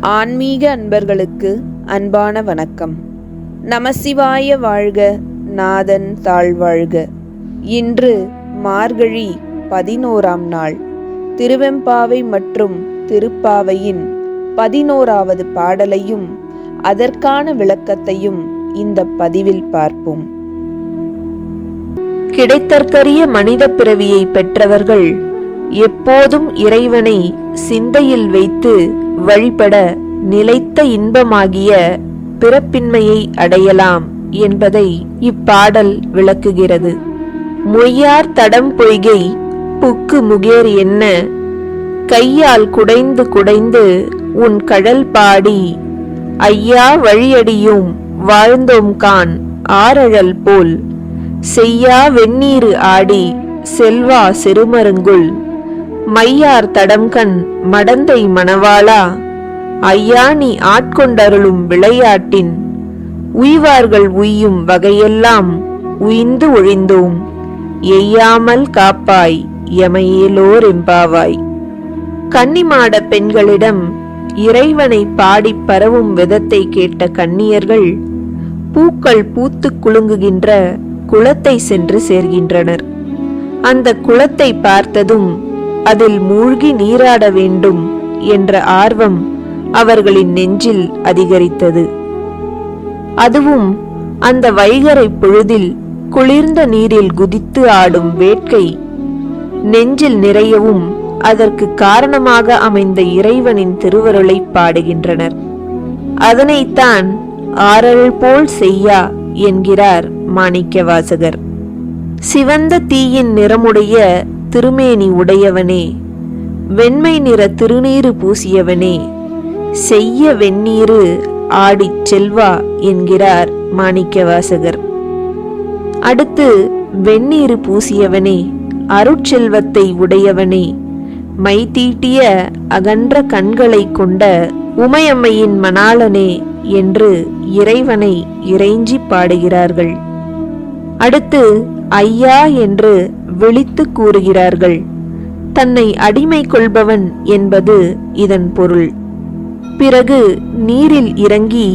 ஆன்மீக அன்பர்களுக்கு அன்பான வணக்கம். நமசிவாய வாழ்க நாதன் தாழ்வாழ்க. இன்று மார்கழி பதினோராம் நாள். திருவெம்பாவை மற்றும் திருப்பாவையின் பதினோராவது பாடலையும் அதற்கான விளக்கத்தையும் இந்த பதிவில் பார்ப்போம். கிடைத்தற்கரிய மனித பிறவியை பெற்றவர்கள் எப்போதும் இறைவனை சிந்தையில் வைத்து வழிபட நிலைத்த இன்பமாகிய பிறப்பின்மையை அடையலாம் என்பதை இப்பாடல் விளக்குகிறது. மொய்யார் தடம் பொய்கை புக்கு முகேர் என்ன? கையால் குடைந்து குடைந்து உன் கழல் பாடி ஐயா வழியடியும் வாழ்ந்தோம் கான் ஆரழல் போல். செய்யா வெந்நீரு ஆடி செல்வா சிறுமருங்குள் மையார் தடம்கண் மடந்தை மணவாளா? ஐயா நீ ஆட்கொண்டருளும் விளையாட்டின் உய்வார்கள் உய்யும் வகையெல்லாம் உய்ந்து ஒழிந்தோம். எய்யாமல் காப்பாய் எமையிலோர் எம்பாவாய். கன்னிமாட பெண்களிடம் இறைவனை பாடிப் பரவும் விதத்தை கேட்ட கன்னியர்கள் பூக்கள் பூத்துக் குலுங்குகின்ற குளத்தை சென்று சேர்கின்றனர். அந்த குளத்தை பார்த்ததும் அதில் மூழ்கி நீராட வேண்டும் என்ற ஆர்வம் அவர்களின் நெஞ்சில் அதிகரித்தது. அதுவும் அந்த வைகரை பொழுதில் குளிர்ந்த நீரில் குதித்து ஆடும் வேட்கை நெஞ்சில் நிறையவும் அதற்கு காரணமாக அமைந்த இறைவனின் திருவருளை பாடுகின்றனர். அதனைத்தான் ஆரல் போல் செய்யா என்கிறார் மாணிக்கவாசகர். சிவந்த தீயின் நிறமுடைய திருமேனி உடையவனே. வெண்மை நிற திருநீறு பூசியவனே. செய்ய வெந்நீரு ஆடிச் செல்வா என்கிறார் மாணிக்கவாசகர். அடுத்து வெந்நீரு பூசியவனே அருட்செல்வத்தை உடையவனே. மை தீட்டிய அகன்ற கண்களை கொண்ட உமையம்மையின் மணாளனே என்று இறைவனை இறைஞ்சி பாடுகிறார்கள். அடுத்து ஐயா என்று விழித்து கூறுகிறார்கள். தன்னை அடிமை கொள்பவன் என்பது இதன் பொருள். பிறகு நீரில் இறங்கி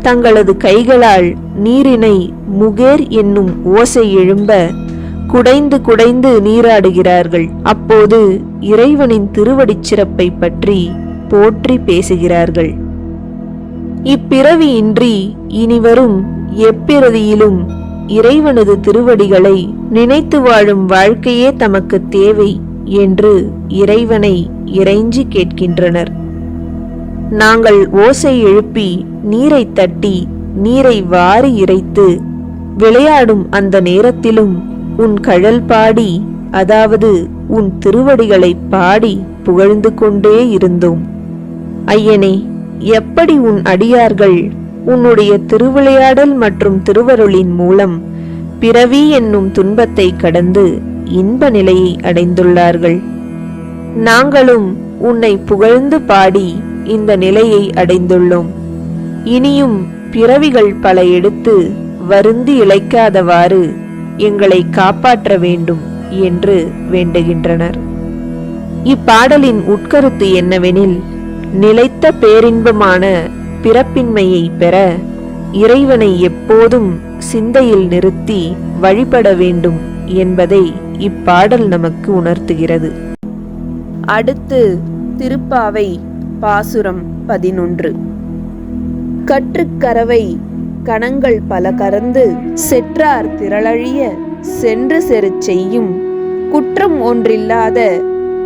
தங்களது கைகளால் நீரினை முகேர் என்னும் ஓசை எழும்ப குடைந்து குடைந்து நீராடுகிறார்கள். அப்போது இறைவனின் திருவடிச் சிறப்பை பற்றி போற்றி பேசுகிறார்கள். இப்பிறவியின்றி இனிவரும் எப்பிறவியிலும் இறைவனது திருவடிகளை நினைத்து வாழும் வாழ்க்கையே தமக்கு தேவை என்று இறைவனை இறைஞ்சி கேட்கின்றனர். நாங்கள் ஓசை எழுப்பி நீரை தட்டி நீரை வாரி இறைத்து விளையாடும் அந்த நேரத்திலும் உன் கழல் பாடி அதாவது உன் திருவடிகளை பாடி புகழ்ந்து கொண்டே இருந்தோம். ஐயனே எப்படி உன் அடியார்கள் உன்னுடைய திருவிளையாடல் மற்றும் திருவருளின் மூலம் பிறவி என்னும் துன்பத்தை கடந்து இன்ப நிலையை அடைந்துள்ளார்கள். நாங்களும் உன்னை புகழ்ந்து பாடி இந்த நிலையை அடைந்துள்ளோம். இனியும் பிறவிகள் பல எடுத்து வருந்தி இழைக்காதவாறு எங்களை காப்பாற்ற வேண்டும் என்று வேண்டுகின்றனர். இப்பாடலின் உட்கருத்து என்னவெனில் நிலைத்த பேரின்பமான பிறப்பின்மையை பெற இறைவனை எப்போதும் சிந்தையில் நிறுத்தி வழிபட வேண்டும் என்பதை இப்பாடல் நமக்கு உணர்த்துகிறது. அடுத்து திருப்பாவை பாசுரம் பதினொன்று. கற்றுக்கரவை கணங்கள் பல கறந்து செற்றார் திரளழிய சென்று செரு செய்யும் குற்றம் ஒன்றில்லாத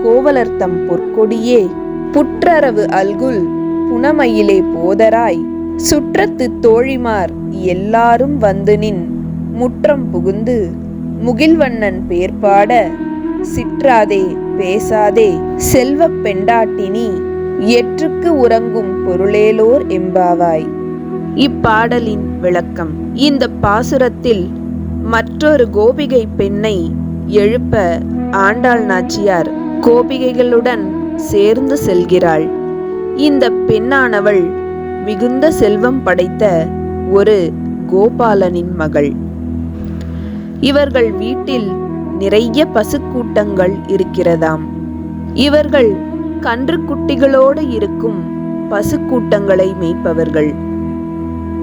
கோவலர்த்தம் பொற்கொடியே புற்றரவு அல்குல் புனமையிலே போதராய். சுற்றத்து தோழிமார் எல்லாரும் வந்து நின் முற்றம் புகுந்து முகில்வண்ணன் பேர்பாட சிற்றாதே பேசாதே செல்வப் பெண்டாட்டினி எற்றுக்கு உறங்கும் பொருளேலோர் எம்பாவாய். இப்பாடலின் விளக்கம் இந்த பாசுரத்தில் மற்றொரு கோபிகை பெண்ணை எழுப்ப ஆண்டாள் நாச்சியார் கோபிகைகளுடன் சேர்ந்து செல்கிறாள். இந்த பெண்ணானவள் மிகுந்த செல்வம் படைத்த ஒரு கோபாலனின் மகள். இவர்கள் வீட்டில் நிறைய பசுக்கூட்டங்கள் இருக்கிறதாம். இவர்கள் கன்றுக்குட்டிகளோடு இருக்கும் பசுக்கூட்டங்களை மேய்ப்பவர்கள்.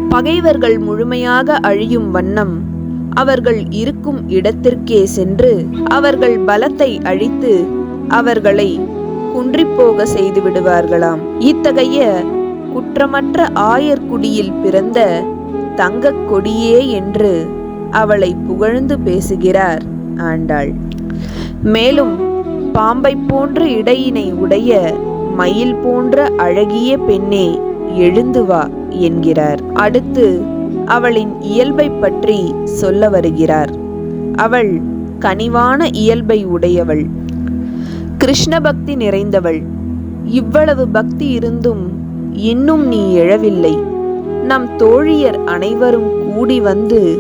பகைவர்கள் முழுமையாக அழியும் வண்ணம் அவர்கள் இருக்கும் இடத்திற்கே சென்று அவர்கள் பலத்தை அழித்து அவர்களை குன்றிப்போக செய்து விடுவார்களாம். இத்தகைய குற்றமற்ற ஆயர்குடியில் பிறந்த தங்கக் கொடியே என்று அவளை புகழ்ந்து பேசுகிறார் ஆண்டாள். மேலும் பாம்பை போன்ற இடையினை உடைய மயில் போன்ற அழகிய பெண்ணே எழுந்து வா என்கிறார். அடுத்து அவளின் இயல்பை பற்றி சொல்ல வருகிறார். அவள் கனிவான இயல்பை உடையவள். கிருஷ்ண பக்தி நிறைந்தவள். இவ்வளவு பக்தி இருந்தும் இன்னும் நீ எழவில்லை. நம் தோழியர் அனைவரும் கூடி வந்து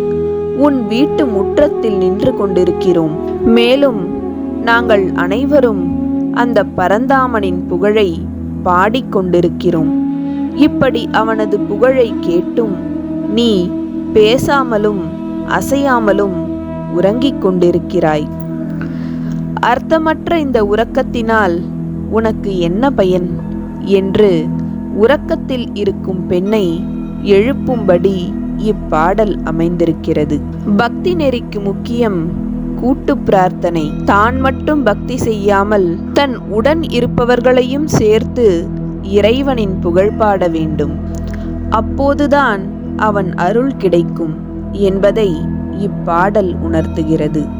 உன் வீட்டு முற்றத்தில் நின்று கொண்டிருக்கிறோம். மேலும் நாங்கள் அனைவரும் அந்த பரந்தாமனின் புகழை பாடிக்கொண்டிருக்கிறோம் இப்படி அவனது புகழை கேட்டும் நீ பேசாமலும் அசையாமலும் உறங்கிக் கொண்டிருக்கிறாய். அர்த்தமற்ற இந்த உறக்கத்தினால் உனக்கு என்ன பயன்? என்று உறக்கத்தில் இருக்கும் பெண்ணை எழுப்பும்படி இப்பாடல் அமைந்திருக்கிறது. பக்தி நெறிக்கு முக்கியம் கூட்டு பிரார்த்தனை. தான் மட்டும் பக்தி செய்யாமல் தன் உடன் இருப்பவர்களையும் சேர்த்து இறைவனின் புகழ் பாட வேண்டும். அப்போதுதான் அவன் அருள் கிடைக்கும் என்பதை இப்பாடல் உணர்த்துகிறது.